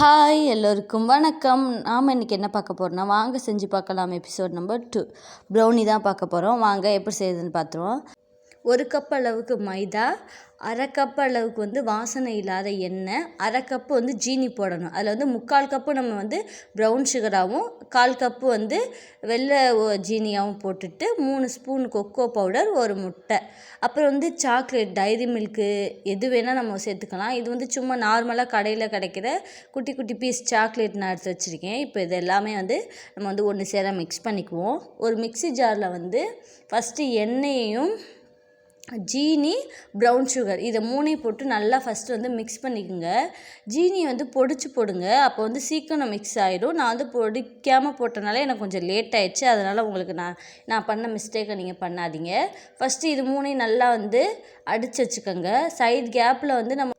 Hi எல்லோருக்கும் வணக்கம். நாம் இன்றைக்கி என்ன பார்க்க போகிறோம்னா வாங்க செஞ்சு பார்க்கலாம் எபிசோட் நம்பர் டூ ப்ரௌனி தான் பார்க்க போகிறோம் வாங்க எப்படி செய்யுதுன்னு பார்த்துருவோம். ஒரு கப் அளவுக்கு மைதா அரை கப் அளவுக்கு வந்து வாசனை இல்லாத எண்ணெய் அரை கப்பு வந்து ஜீனி போடணும். அதில் வந்து முக்கால் கப்பு நம்ம வந்து ப்ரௌன் சுகராகவும் கால் கப்பு வந்து வெள்ளை ஜீனியாகவும் போட்டுட்டு மூணு ஸ்பூன் கொக்கோ பவுடர் ஒரு முட்டை. அப்புறம் வந்து சாக்லேட் டைரி மில்க்கு எது வேணால் நம்ம சேர்த்துக்கலாம். இது வந்து சும்மா நார்மலாக கடையில் கிடைக்கிற குட்டி குட்டி பீஸ் சாக்லேட் நான் எடுத்து வச்சுருக்கேன். இப்போ இது எல்லாமே வந்து நம்ம வந்து ஒன்று சேர மிக்ஸ் பண்ணிக்குவோம். ஒரு மிக்சி ஜாரில் வந்து ஃபஸ்ட்டு எண்ணெயையும் ஜீனி ப்ரௌன் சுகர் இதை மூணையும் போட்டு நல்லா ஃபஸ்ட்டு வந்து மிக்ஸ் பண்ணிக்கோங்க. ஜீனி வந்து பொடிச்சு போடுங்க. அப்போ வந்து சீக்கிரம் மிக்ஸ் ஆகிடும் நான் வந்து பொடிக்காமல் போட்டனால எனக்கு கொஞ்சம் லேட் ஆகிடுச்சு அதனால் உங்களுக்கு நான் நான் பண்ண மிஸ்டேக்கை நீங்கள் பண்ணாதீங்க. ஃபஸ்ட்டு இது மூணையும் நல்லா வந்து அடித்து வச்சுக்கோங்க. சைட் கேப்பில் வந்து நம்ம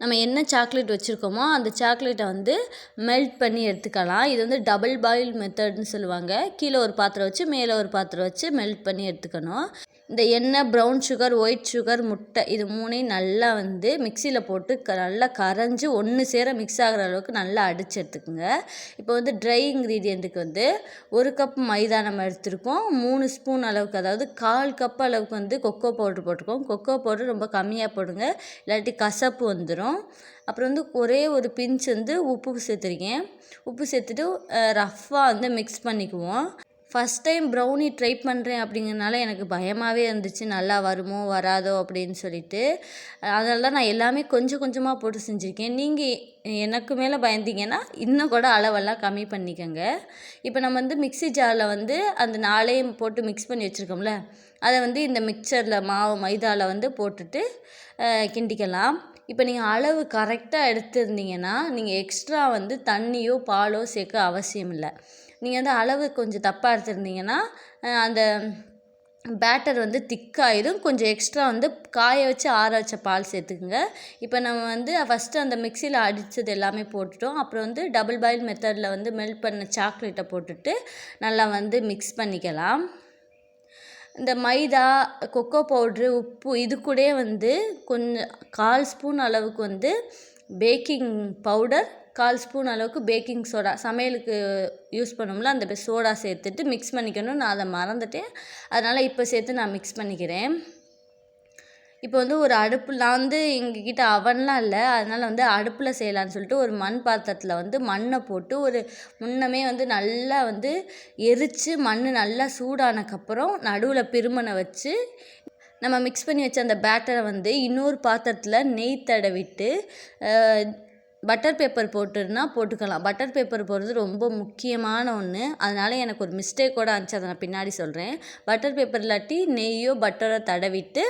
நம்ம என்ன சாக்லேட் வச்சுருக்கோமோ அந்த சாக்லேட்டை வந்து மெல்ட் பண்ணி எடுத்துக்கலாம். இது வந்து டபுள் பாயில் மெத்தட்னு சொல்லுவாங்க. கீழே ஒரு பாத்திரம் வச்சு மேலே ஒரு பாத்திரம் வச்சு மெல்ட் பண்ணி எடுத்துக்கணும். இந்த எண்ணெய் ப்ரௌன் சுகர் ஒயிட் சுகர் முட்டை இது மூணையும் நல்லா வந்து மிக்சியில் போட்டு க நல்லா கரைஞ்சி ஒன்று சேர மிக்ஸ் ஆகிற அளவுக்கு நல்லா அடித்து எடுத்துக்கோங்க. இப்போ வந்து ட்ரை இன்க்ரீடியண்ட்டுக்கு வந்து ஒரு கப் மைதா நம்ம எடுத்துருக்கோம். மூணு ஸ்பூன் அளவுக்கு அதாவது கால் கப் அளவுக்கு வந்து கொக்கோ பவுட்ரு போட்டிருக்கோம். கொக்கோ பவுட்ரு ரொம்ப கம்மியாக போடுங்க. இல்லாட்டி கசப்பு வந்துடும் அப்புறம் வந்து ஒரே ஒரு பிஞ்ச் வந்து உப்பு சேர்த்துருக்கேன். உப்பு சேர்த்துட்டு ரஃப்பாக வந்து மிக்ஸ் பண்ணிக்குவோம். ஃபஸ்ட் டைம் ப்ரௌனி ட்ரை பண்ணுறேன் அப்படிங்கிறனால எனக்கு பயமாகவே இருந்துச்சு. நல்லா வருமோ வராதோ அப்படின்னு சொல்லிட்டு. அதனால தான் நான் எல்லாமே கொஞ்சம் கொஞ்சமாக போட்டு செஞ்சுருக்கேன். நீங்கள் எனக்கு மேலே பயந்தீங்கன்னா இன்னும் கூட அளவெல்லாம் கம்மி பண்ணிக்கோங்க. இப்போ நம்ம வந்து மிக்ஸி ஜாரில் வந்து அந்த நாளையும் போட்டு மிக்ஸ் பண்ணி வச்சுருக்கோம்ல. அதை வந்து இந்த மிக்சரில் மாவு மைதாவில் வந்து போட்டுட்டு கிண்டிக்கலாம். இப்போ நீங்கள் அளவு கரெக்டாக எடுத்திருந்தீங்கன்னா நீங்கள் எக்ஸ்ட்ரா வந்து தண்ணியோ பாலோ சேர்க்க அவசியம் இல்லை. நீங்கள் வந்து அளவு கொஞ்சம் தப்பாக எடுத்திருந்தீங்கன்னா அந்த பேட்டர் வந்து திக்காயிடும் கொஞ்சம் எக்ஸ்ட்ரா வந்து காய வச்சு ஆற வச்ச பால் சேர்த்துக்குங்க. இப்போ நம்ம வந்து ஃபஸ்ட்டு அந்த மிக்சியில் அடித்தது எல்லாமே போட்டுட்டோம். அப்புறம் வந்து டபுள் பாயில் மெத்தடில் வந்து மெல்ட் பண்ண சாக்லேட்டை போட்டுட்டு நல்லா வந்து மிக்ஸ் பண்ணிக்கலாம். இந்த மைதா கொக்கோ பவுட்ரு உப்பு இது கூட வந்து கொஞ்சம் கால் ஸ்பூன் அளவுக்கு வந்து பேக்கிங் பவுடர் கால் ஸ்பூன் அளவுக்கு பேக்கிங் சோடா சமையலுக்கு யூஸ் பண்ணோம்ல அந்த சோடா சேர்த்துட்டு மிக்ஸ் பண்ணிக்கணும் நான் அதை மறந்துட்டேன். அதனால் இப்போ சேர்த்து நான் மிக்ஸ் பண்ணிக்கிறேன். இப்போ வந்து ஒரு அடுப்பு நான் வந்து எங்ககிட்ட அவன்லாம் இல்லை. அதனால் வந்து அடுப்பில் செய்யலான்னு சொல்லிட்டு ஒரு மண் பாத்திரத்தில் வந்து மண்ணை போட்டு ஒரு முன்னமே வந்து நல்லா வந்து எரித்து மண் நல்லா சூடானக்கப்புறம் நடுவில் பிருமனை வச்சு நம்ம மிக்ஸ் பண்ணி வச்ச அந்த பேட்டரை வந்து இன்னொரு பாத்திரத்தில் நெய் தடவிட்டு பட்டர் பேப்பர் போட்டுருன்னா போட்டுக்கலாம். பட்டர் பேப்பர் போடுறது ரொம்ப முக்கியமான ஒன்று அதனால் எனக்கு ஒரு மிஸ்டேக்கோட இருந்துச்சு அதை நான் பின்னாடி சொல்கிறேன் பட்டர் பேப்பர் இல்லாட்டி நெய்யோ பட்டரோ தடவிட்டு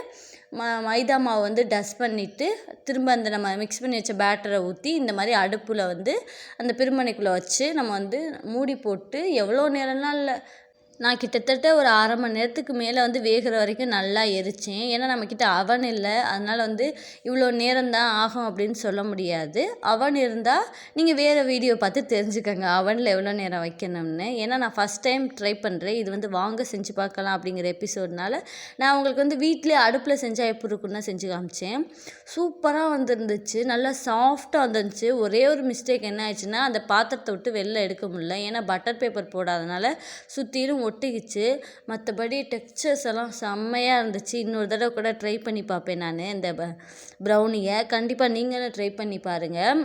ம மைதா மாவு வந்து டஸ்ட் பண்ணிவிட்டு திரும்ப அந்த நம்ம மிக்ஸ் பண்ணி வச்ச பேட்டரை ஊற்றி இந்த மாதிரி அடுப்பில் வந்து அந்த பிரிமனைக்குள்ளே வச்சு நம்ம வந்து மூடி போட்டு எவ்வளோ நேரம்லாம் இல்லை. நான் கிட்டத்தட்ட ஒரு அரை மணி நேரத்துக்கு மேலே வந்து வேகிற வரைக்கும் நல்லா எரித்தேன் ஏன்னா நம்மக்கிட்ட அவன் இல்லை. அதனால் வந்து இவ்வளோ நேரம்தான் ஆகும் அப்படின்னு சொல்ல முடியாது. அவன் இருந்தால் நீங்கள் வேறு வீடியோ பார்த்து தெரிஞ்சுக்கோங்க. அவனில் எவ்வளோ நேரம் வைக்கணும்னு. ஏன்னா நான் ஃபஸ்ட் டைம் ட்ரை பண்ணுறேன் இது வந்து வாங்க செஞ்சு பார்க்கலாம் அப்படிங்கிற எபிசோட்னால நான் உங்களுக்கு வந்து வீட்டிலே அடுப்பில் செஞ்சால் எப்படி இருக்குன்னா செஞ்சு காமிச்சேன். சூப்பராக வந்துருந்துச்சு. நல்லா சாஃப்டாக வந்துருந்துச்சு. ஒரே ஒரு மிஸ்டேக் என்ன ஆச்சுன்னா அந்த பாத்திரத்தை விட்டு வெளில எடுக்க முடியல. ஏன்னா பட்டர் பேப்பர் போடாதனால சுற்றிலும் ஒட்டிக்கிச்சு. மற்றபடி டெக்ஸ்சர்ஸ் எல்லாம் செம்மையாக இருந்துச்சு. இன்னொரு தடவை கூட ட்ரை பண்ணி பார்ப்பேன் நான் இந்த ப்ரௌனியை கண்டிப்பாக நீங்களும் ட்ரை பண்ணி பாருங்கள்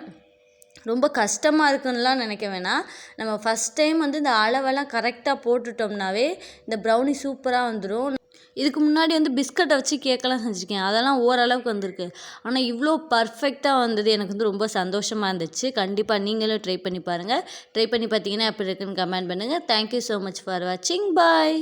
ரொம்ப கஷ்டமாக இருக்குன்னுலாம் நினைக்க வேணாம். நம்ம ஃபஸ்ட் டைம் வந்து இந்த அளவெல்லாம் கரெக்டாக போட்டுட்டோம்னாவே இந்த ப்ரௌனி சூப்பராக வந்துடும் இதுக்கு முன்னாடி வந்து பிஸ்கட்டை வச்சு கேக்கெல்லாம் செஞ்சுருக்கேன். அதெல்லாம் ஓரளவுக்கு வந்திருக்கு. ஆனால் இவ்வளோ பர்ஃபெக்டாக வந்தது எனக்கு வந்து ரொம்ப சந்தோஷமாக இருந்துச்சு. கண்டிப்பாக நீங்களும் ட்ரை பண்ணி பாருங்கள் ட்ரை பண்ணி பார்த்தீங்கன்னா எப்படி இருக்குன்னு கமெண்ட் பண்ணுங்கள் தேங்க்யூ ஸோ மச் ஃபார் வாட்சிங் பாய்